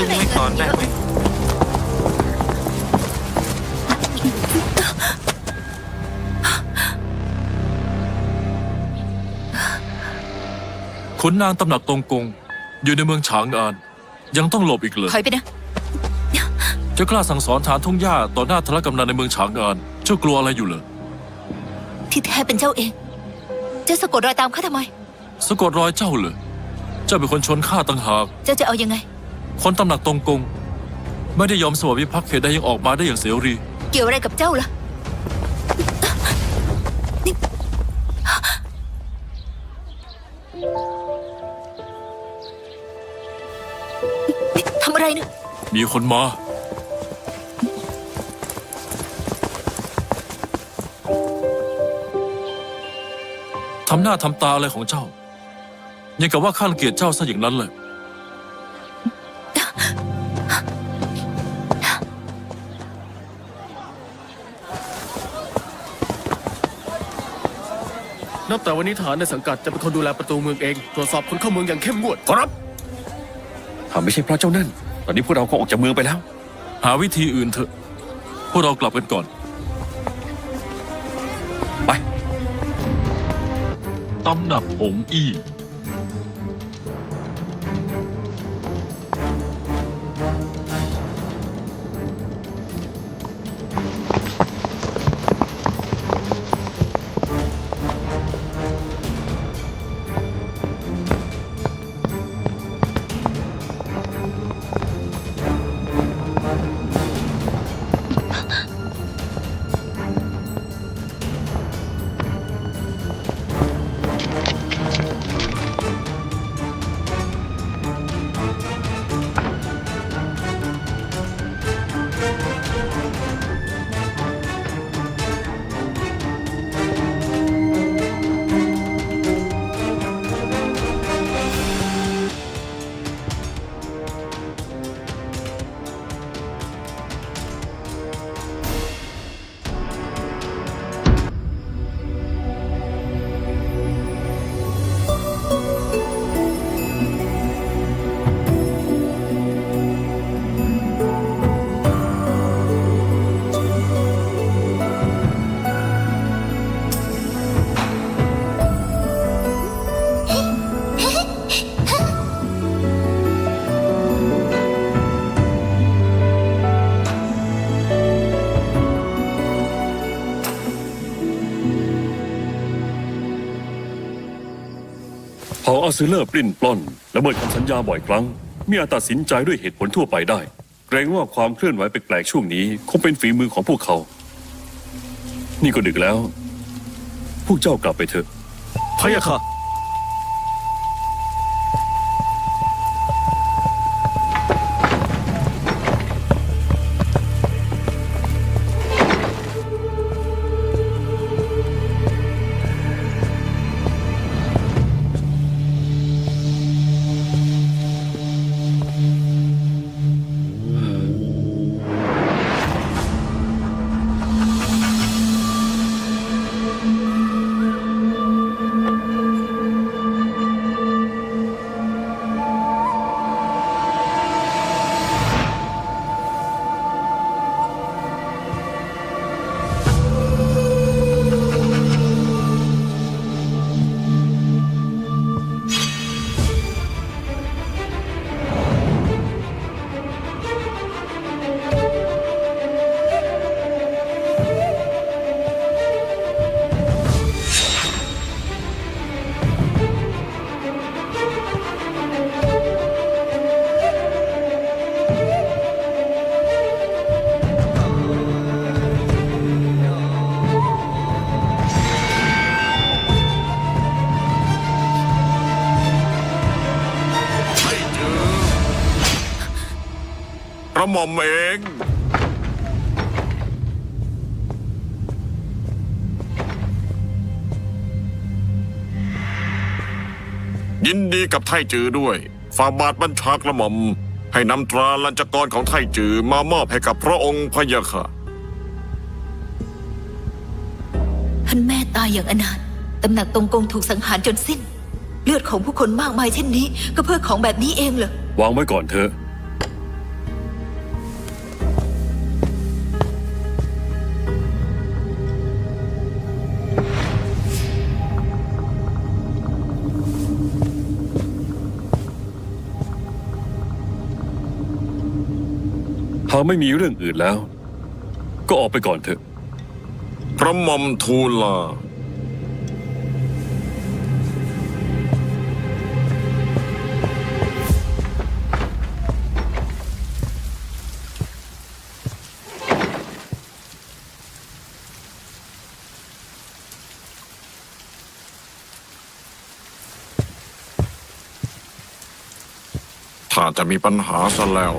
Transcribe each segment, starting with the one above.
ตึงไว้ก่อนได้ไหมขุนนางตำหนักตรงกง อยู่ในเมืองฉางอาน ยังต้องหลบอีกเลยถอยไปนะ จะกล้าสั่งสอนฐานทุ่งหญ้าต่อหน้าทรกำนันในเมืองฉางอานเจ้ากลัวอะไรอยู่เหรอที่แท้เป็นเจ้าเอง เจ้าสะกดรอยตามข้าทำไม สะกดรอยเจ้าเหรอเจ้าเป็นคนชนข้าตั้งหาก เจ้าจะเอายังไง คนตำหนักตรงกง ไม่ได้ยอมสวามิภักดิ์เขตใดยังออกมาได้อย่างเสรี เกี่ยวอะไรกับเจ้าล่ะนี่นี่ทำอะไรเนี่ย มีคนมา ทำหน้าทำตาอะไรของเจ้า ยังกับว่าข้ารังเกียจเจ้าซะอย่างนั้นเลย นับแต่วันนี้ฐานในสังกัดจะเป็นคนดูแลประตูเมืองเอง ตรวจสอบคนเข้าเมืองอย่างเข้มงวด ขอรับถ้าไม่ใช่เพราะเจ้านั่น ตอนนี้พวกเราก็ออกจากเมืองไปแล้ว หาวิธีอื่นเถอะ พวกเรากลับกันก่อน ไปตำหนักหงอี้ อาซิเลอร์ปลิ้นปล้อนและเมิดคำสัญญาบ่อยครั้งมีอาจตัดสินใจด้วยเหตุผลทั่วไปได้ เกรงว่าความเคลื่อนไหวแปลกๆช่วงนี้ คงเป็นฝีมือของพวกเขา นี่ก็ดึกแล้ว พวกเจ้ากลับไปเถอะพะยะค่ะ ระหม่อมเอง ยินดีกับไทจือด้วย ฝ่าบาทบัญชากระหม่อม ให้นำตราลัญจกรของไทจือมามอบให้กับพระองค์พะยะค่ะ ท่านแม่ตายอย่างอนาถตำหนักตรงกงถูกสังหารจนสิ้น เลือดของผู้คนมากมายเช่นนี้ ก็เพื่อของแบบนี้เองเหรอ วางไว้ก่อนเถอะากไม่มีเรื่องอื่นแล้ว ก็ออกไปก่อนเถอะกระหม่อมทูลา ถ้าจะมีปัญหาซะแล้ว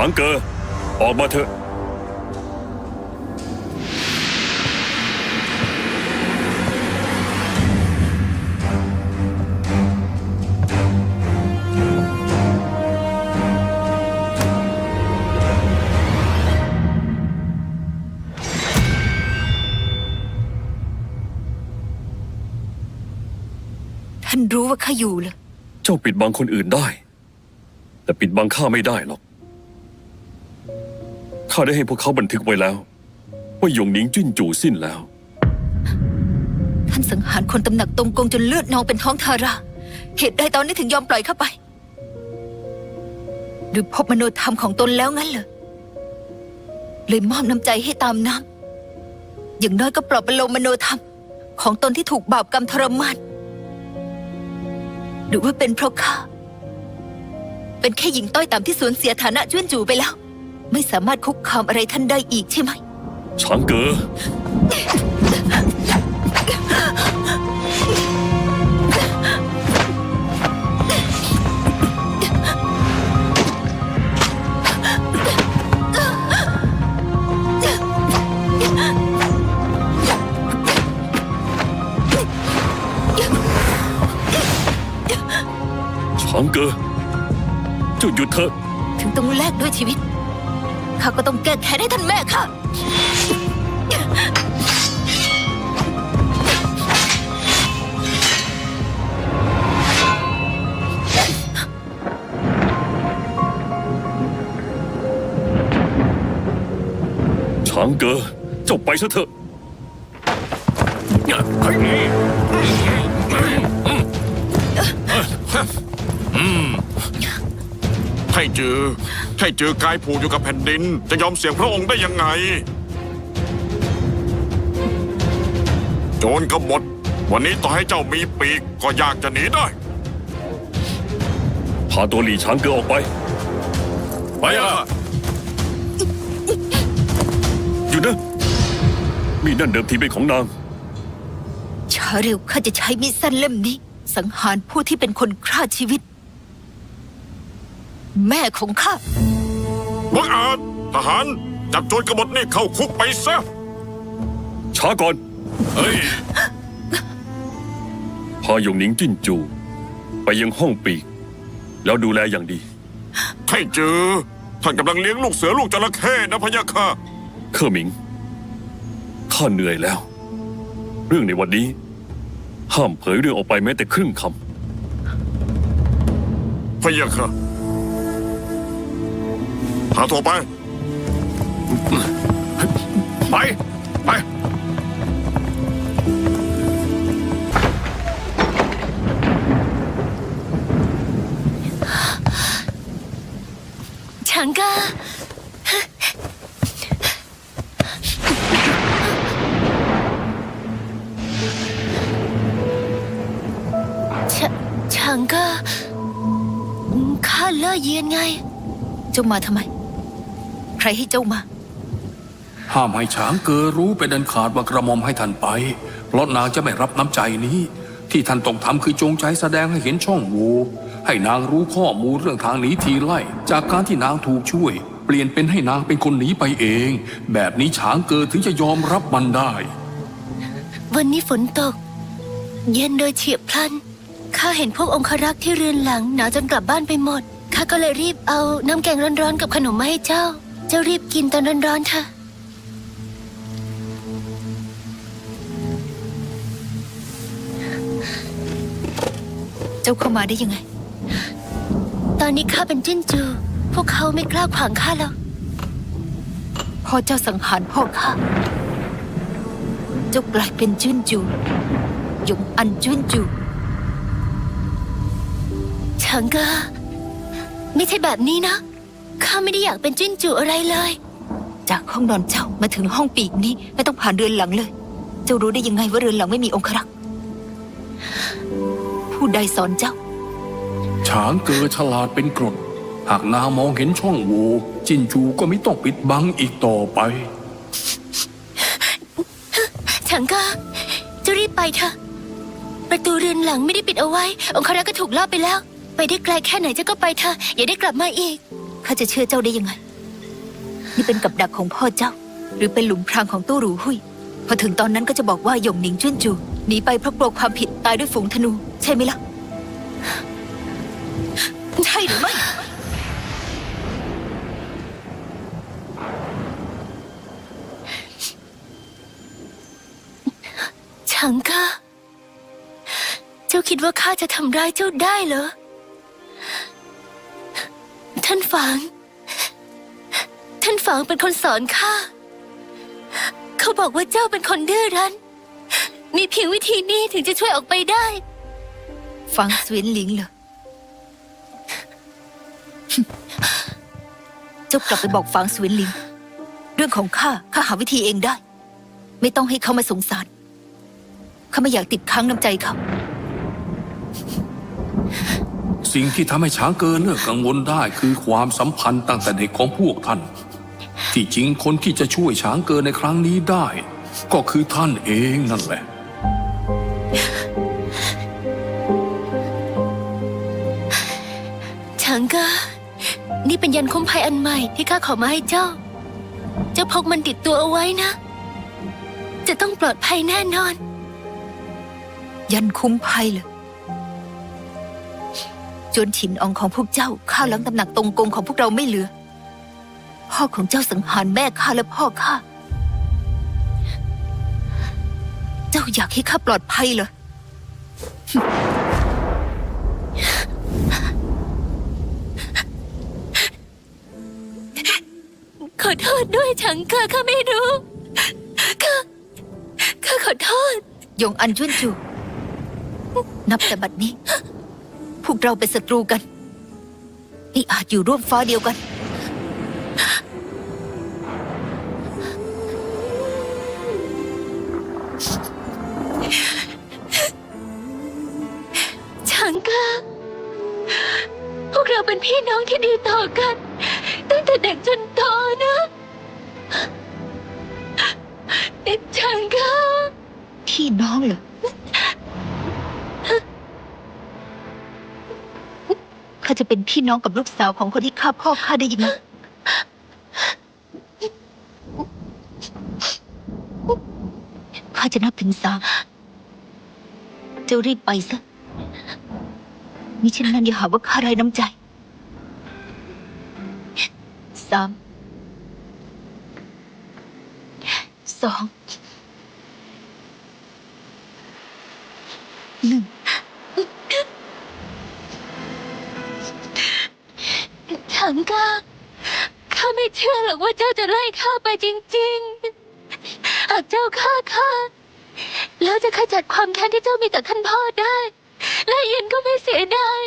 างเกอออกมาเถอะท่านรู้ว่าข้าอยู่เหรอ เจ้าปิดบังคนอื่นได้ แต่ปิดบังข้าไม่ได้หรอก ข้าได้ให้พวกเขาบันทึกไว้แล้ว ว่าหยงหนิงจิ้นจู่สิ้นแล้ว ท่านสังหารคนตำหนักตรงกงจนเลือดนองเป็นท้องทารา เหตุใดตอนนี้ถึงยอมปล่อยเข้าไป หรือพบมโนธรรมของตนแล้วงั้นเหรอ เลยมอบน้ำใจให้ตามน้ำ อย่างน้อยก็ปลอบประโลมมโนธรรม ของตนที่ถูกบาปกรรมทรมาน หรือว่าเป็นเพราะข้า เป็นแค่หญิงต้อยต่ำที่สูญเสียฐานะจ้วนจูไปแล้ว ไม่สามารถคุกคามอะไรท่านได้อีกใช่ไหมช้างเกอางเกอเจ้าไปซะเถอะไทจือไทจือกายผูกอยู่กับแผ่นดิน จะยอมเสี่ยงพระองค์ได้ยังไง โจรกบฏวันนี้ต่อให้เจ้ามีปีกก็ยากจะหนีได้ พาตัวหลีช้างเกอออกไป ไปอะ มีดนั่นเดิมทีเป็นของนาง ช้าเร็วข้าจะใช้มีดสั้นเล่มนี้ สังหารผู้ที่เป็นคนฆ่าชีวิต แม่ของข้า บังอาจทหารจับโจรกบฏนี่เข้าคุกไปซะ ช้าก่อน เฮ้ย พาหยงหนิงจิ้นจู ไปยังห้องปีก แล้วดูแลอย่างดี ไทจือ ท่านกำลังเลี้ยงลูกเสือลูกจระเข้นะพะยะค่ะ เคอหมิง ข้าเหนื่อยแล้ว เรื่องในวันนี้ ห้ามเผยเรื่องออกไปแม้แต่ครึ่งคพะยะค่ะหาตัวไป ไป ยียนไง เจ้ามาทำไม ใครให้เจ้ามา ห้ามให้ช้างเกอรู้เป็นอันขาดว่ากระหม่อมให้ท่านไป เพราะนางจะไม่รับน้ำใจนี้ ที่ท่านต้องทำคือจงใจแสดงให้เห็นช่องโหว่ให้นางรู้ข้อมูลเรื่องทางหนีทีไล่ จากการที่นางถูกช่วย เปลี่ยนเป็นให้นางเป็นคนหนีไปเอง แบบนี้ช้างเกอถึงจะยอมรับมันได้ วันนี้ฝนตก เย็นโดยเฉียบพลัน ข้าเห็นพวกองครักษ์ที่เรือนหลังหนาวจนกลับบ้านไปหมด ข้าก็เลยรีบเอาน้ำแกงร้อนๆกับขนมมาให้เจ้า เจ้ารีบกินตอนร้อนๆเถอะเจ้าเข้ามาได้ยังไง ตอนนี้ข้าเป็นจิ้นจู พวกเขาไม่กล้าขวางข้าแล้วพ่อเจ้าสังหารพ่อข้า เจ้ากลายเป็นจุนจูหยงอันจุนจูเฉิงเกอ ไม่ใช่แบบนี้นะ ข้าไม่ได้อยากเป็นจิ้นจูอะไรเลย จากห้องนอนเจ้ามาถึงห้องปีกนี้ไม่ต้องผ่านเรือนหลังเลย เจ้ารู้ได้ยังไงว่าเรือนหลังไม่มีองครักษ์ผู้ใดสอนเจ้าช้างเกอฉลาดเป็นกรด หากนางมองเห็นช่องโหว่จินจูก็ไม่ต้องปิดบังอีกต่อไปเฉิงเกอเจะรีบไปเถอะ ประตูเรือนหลังไม่ได้ปิดเอาไว้ องครักษ์ก็ถูกล่อไปแล้ว ไปได้ไกลแค่ไหนเจ้าก็ไปเถอะอย่าได้กลับมาอีกข้าจะเชื่อเจ้าได้ยังไง นี่เป็นกับดักของพ่อเจ้า หรือเป็นหลุมพรางของตู้หรูหุยพอถึงตอนนั้นก็จะบอกว่าหยงหนิงจุนจูหนีไปเพราะกลัวความผิดตายด้วยฝูงธนู ใช่ไหมล่ะ ใช่หรือไม่เฉิงเกอเจ้าคิดว่าข้าจะทำร้ายเจ้าได้เหรอ ท่านฝางท่านฝางเป็นคนสอนข้า เขาบอกว่าเจ้าเป็นคนดื้อรั้น มีเพียงวิธีนี้ถึงจะช่วยออกไปได้ ฟังสเวนหลิงเหรอ เจ้ากลับไปบอกฟางสเวนหลิง เรื่องของข้าข้าหาวิธีเองได้ ไม่ต้องให้เขามาสงสาร ข้าไม่อยากติดค้างน้ำใจเขา สิ่งที่ทำให้ช้างเกอเลิกกังวลได้คือความสัมพันธ์ตั้งแต่เด็กของพวกท่าน ที่จริงคนที่จะช่วยช้างเกอในครั้งนี้ได้ ก็คือท่านเองนั่นแหละเฉิงเกอนี่เป็นยันคุ้มภัยอันใหม่ที่ข้าขอมาให้เจ้า เจ้าพกมันติดตัวเอาไว้นะ จะต้องปลอดภัยแน่นอน ยันคุ้มภัยเหรอ จวนฉินอองของพวกเจ้าข้าล้างตำหนักตรงกงของพวกเราไม่เหลือ พ่อของเจ้าสังหารแม่ข้าและพ่อข้า เจ้าอยากให้ข้าปลอดภัยเหรอ ขอโทษด้วยเฉิงเกอข้าไม่รู้ ข้า ข้าขอโทษ ยงอันจุนจู นับแต่บัดนี้ พวกเราเป็นศัตรูกัน นี่อาจอยู่ร่วมฟ้าเดียวกันเฉิงเกอพวกเราเป็นพี่น้องที่ดีต่อกัน ตั้งแต่เด็กจนโตนะเฉิงเกอพี่น้องเหรอ ข้าจะเป็นพี่น้องกับลูกสาวของคนที่ฆ่าพ่อข้าได้ยังไงข้าจะนับถึงสามเจ้ารีบไปซะมิเช่นนั้นอย่าหาว่าข้าไร้น้ำใจสามสอง เชื่อหรอกว่าเจ้าจะไล่ข้าไปจริงๆ หากเจ้าฆ่าข้าแล้วจะขจัดความแค้นที่เจ้ามีต่อท่านพ่อได้ และเย็นก็ไม่เสียดาย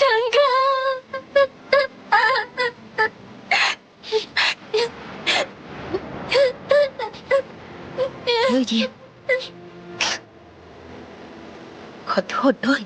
ถังกาเฮ้ยเย็นขอโทษด้วย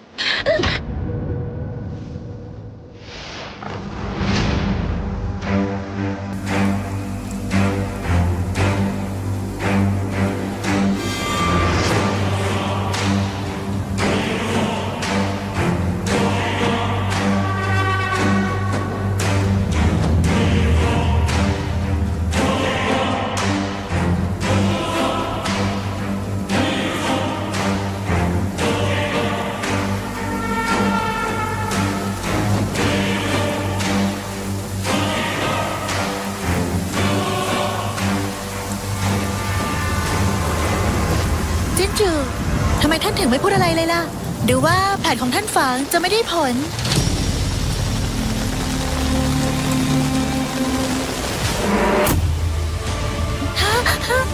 จูทำไมท่านถึงไม่พูดอะไรเลยล่ะ หรือว่าแผนของท่านฝังจะไม่ได้ผล ฮะฮะ